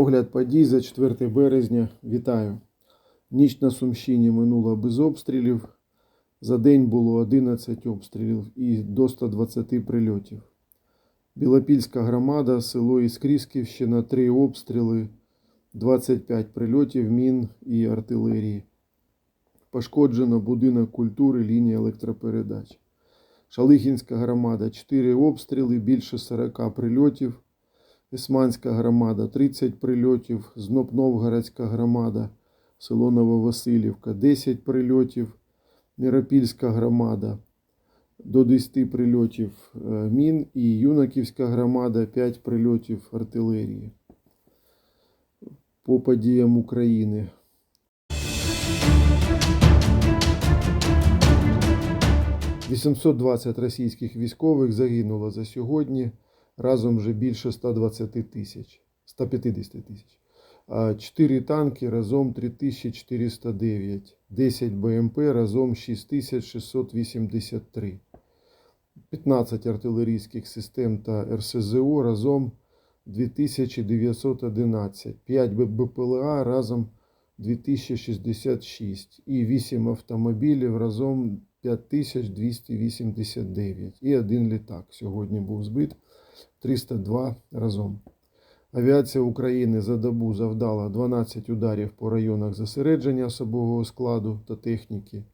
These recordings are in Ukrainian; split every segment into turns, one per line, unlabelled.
Огляд подій за 4 березня. Вітаю. Ніч на Сумщині минула без обстрілів. За день було 11 обстрілів і до 120 прильотів. Білопільська громада, село Іскрівськівщина, 3 обстріли, 25 прильотів, мін і артилерії. Пошкоджено будинок культури, лінія електропередач. Шалихінська громада, 4 обстріли, більше 40 прильотів. Ісманська громада 30 прильотів, Знопновгородська громада, село Нововасилівка 10 прильотів, Міропільська громада до 10 прильотів е, мін і Юнаківська громада 5 прильотів артилерії. По подіям України. «820 російських військових загинуло за сьогодні разом вже більше 120 тисяч, 150 тисяч. 4 танки разом 3409, 10 БМП разом 6683, 15 артилерійських систем та РСЗО разом 2911, 5 БПЛА разом 2066 і 8 автомобілів разом 5289 і один літак. Сьогодні був збит. 302 разом. Авіація України за добу завдала 12 ударів по районах зосередження особового складу та техніки,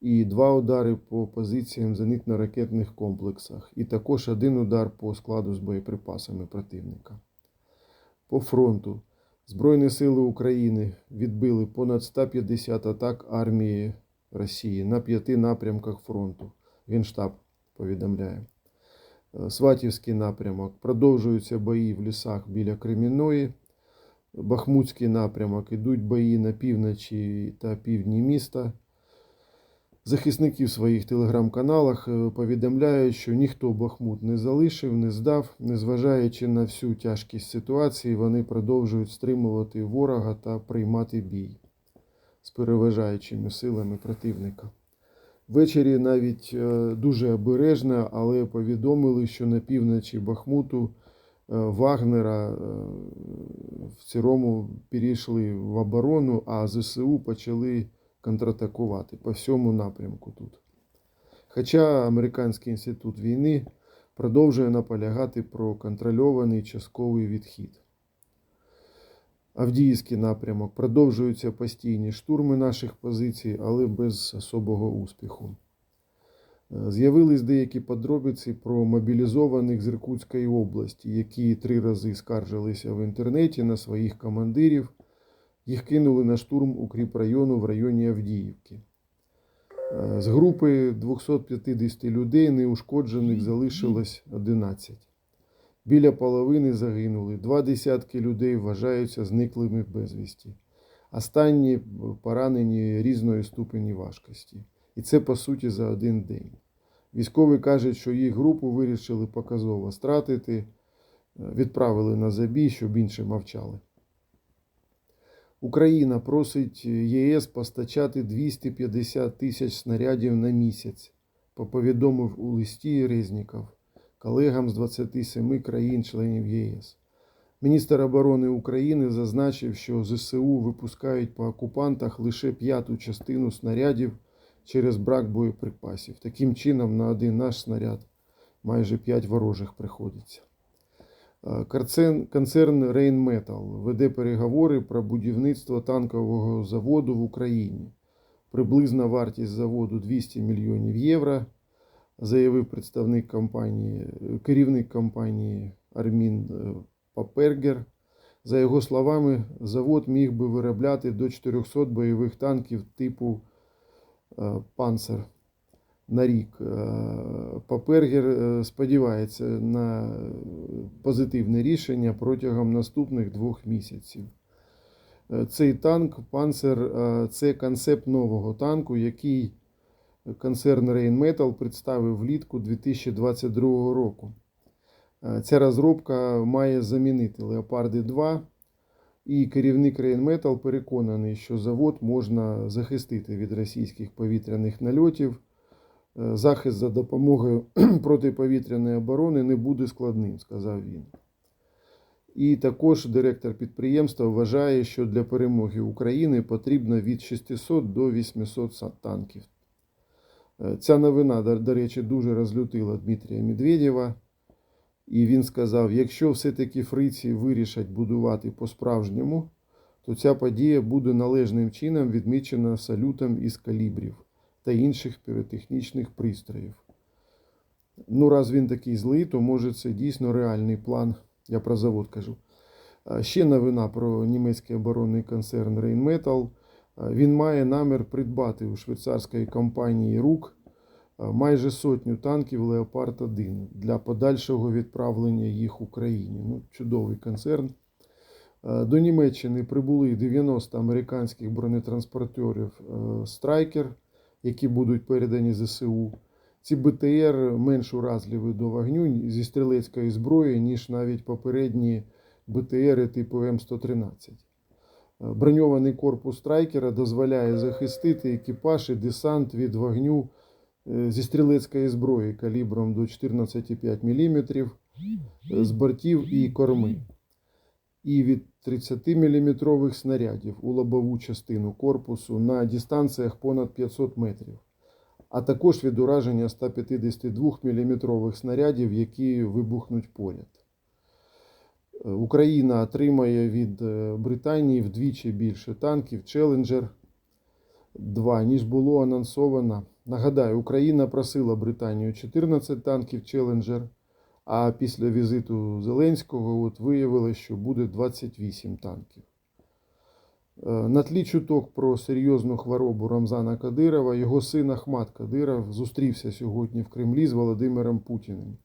і 2 удари по позиціям зенитно-ракетних комплексах, і також один удар по складу з боєприпасами противника. По фронту Збройні сили України відбили понад 150 атак армії Росії на п'яти напрямках фронту. Генштаб повідомляє. Сватівський напрямок. Продовжуються бої в лісах біля Кремінної. Бахмутський напрямок. Ідуть бої на півночі та півдні міста. Захисники в своїх телеграм-каналах повідомляють, що ніхто Бахмут не залишив, не здав, незважаючи на всю тяжкість ситуації, вони продовжують стримувати ворога та приймати бій з переважаючими силами противника. Ввечері навіть е, дуже обережно, але повідомили, що на півночі Бахмуту е, Вагнера е, в цілому перейшли в оборону, а ЗСУ почали контратакувати по всьому напрямку тут. Хоча Американський інститут війни продовжує наполягати про контрольований частковий відхід. Авдіївський напрямок продовжуються постійні штурми наших позицій, але без особого успіху. З'явились деякі подробиці про мобілізованих з Іркутської області, які три рази скаржилися в інтернеті на своїх командирів. Їх кинули на штурм укріпрайону в районі Авдіївки. З групи 250 людей неушкоджених залишилось 11. Біля половини загинули. Два десятки людей вважаються зниклими безвісті. Останні поранені різної ступені важкості. І це по суті за один день. Військові кажуть, що їх групу вирішили показово стратити, відправили на забій, щоб інші мовчали. Україна просить ЄС постачати 250 тисяч снарядів на місяць, повідомив у листі Резніков колегам з 27 країн-членів ЄС. Міністр оборони України зазначив, що ЗСУ випускають по окупантах лише п'яту частину снарядів через брак боєприпасів. Таким чином, на один наш снаряд майже 5 ворожих приходиться. Концерн Рейнметал веде переговори про будівництво танкового заводу в Україні. Приблизна вартість заводу 200 мільйонів євро заявив представник компанії, керівник компанії Армін Папергер. За його словами, завод міг би виробляти до 400 бойових танків типу Панцер на рік. Папергер сподівається на позитивне рішення протягом наступних двох місяців. Цей танк Панцер це концепт нового танку, який концерн Rheinmetall представив влітку 2022 року. Ця розробка має замінити Леопарди 2, і керівник Rheinmetall переконаний, що завод можна захистити від російських повітряних нальотів. Захист за допомогою протиповітряної оборони не буде складним, сказав він. І також директор підприємства вважає, що для перемоги України потрібно від 600 до 800 танків. Е, Ця новина, до- речі, дуже розлютила Дмитрія Медведєва. І він сказав: якщо все-таки фриці вирішать будувати по-справжньому, то ця подія буде належним чином відмічена салютом із калібрів та інших піротехнічних пристроїв. Ну, раз він такий злий, то може це дійсно реальний план. Я про завод кажу. Ще новина про німецький оборонний концерн Rheinmetall. Він має намір придбати у швейцарської компанії РУК майже сотню танків Леопард 1 для подальшого відправлення їх Україні. Ну, чудовий концерн. Е, До Німеччини прибули 90 американських бронетранспортерів е, Страйкер, які будуть передані ЗСУ. Ці БТР менш уразливі до вогню зі стрілецької зброї, ніж навіть попередні БТРи типу М113. Е, Броньований корпус страйкера дозволяє захистити екіпаж і десант від вогню е, зі стрілецької зброї калібром до 14,5 мм з бортів і корми і від 30-мм снарядів у лобову частину корпусу на дистанціях понад 500 метрів, а також від ураження 152-мм снарядів, які вибухнуть поряд. Україна отримає від е, Британії вдвічі більше танків Challenger 2, ніж було анонсовано. Нагадаю, Україна просила Британію 14 танків Challenger, а після візиту Зеленського от виявилось, що буде 28 танків. Е, На тлі чуток про серйозну хворобу Рамзана Кадирова, його син Ахмат Кадиров зустрівся сьогодні в Кремлі з Володимиром Путіним.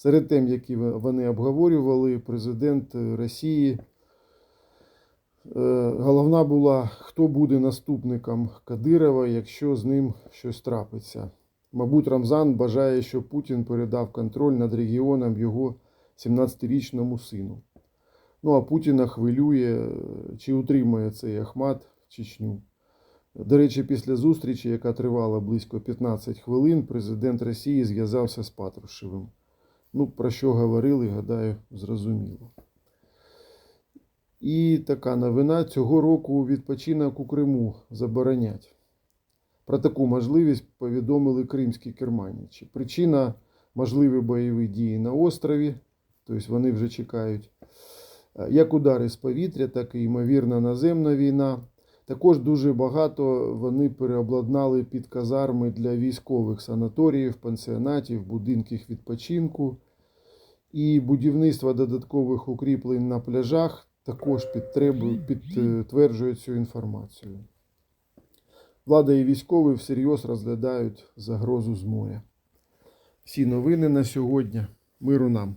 Серед тем, які вони обговорювали, президент Росії. е, Головна була, хто буде наступником Кадирова, якщо з ним щось трапиться. Мабуть, Рамзан бажає, щоб Путін передав контроль над регіоном його 17-річному сину. Ну а Путіна хвилює, чи утримає цей Ахмат в Чечню. До речі, після зустрічі, яка тривала близько 15 хвилин, президент Росії зв'язався з Патрушевим. Ну, про що говорили, гадаю, зрозуміло. І така новина цього року відпочинок у Криму заборонять. Про таку можливість повідомили кримські керманичі. Причина можливі бойові дії на острові, тобто вони вже чекають, як удари з повітря, так і ймовірна наземна війна. Також дуже багато вони переобладнали під казарми для військових санаторіїв, пансіонатів, будинків відпочинку. І будівництво додаткових укріплень на пляжах також підтверджує цю інформацію. Влада і військові всерйоз розглядають загрозу з моря. Всі новини на сьогодні. Миру нам!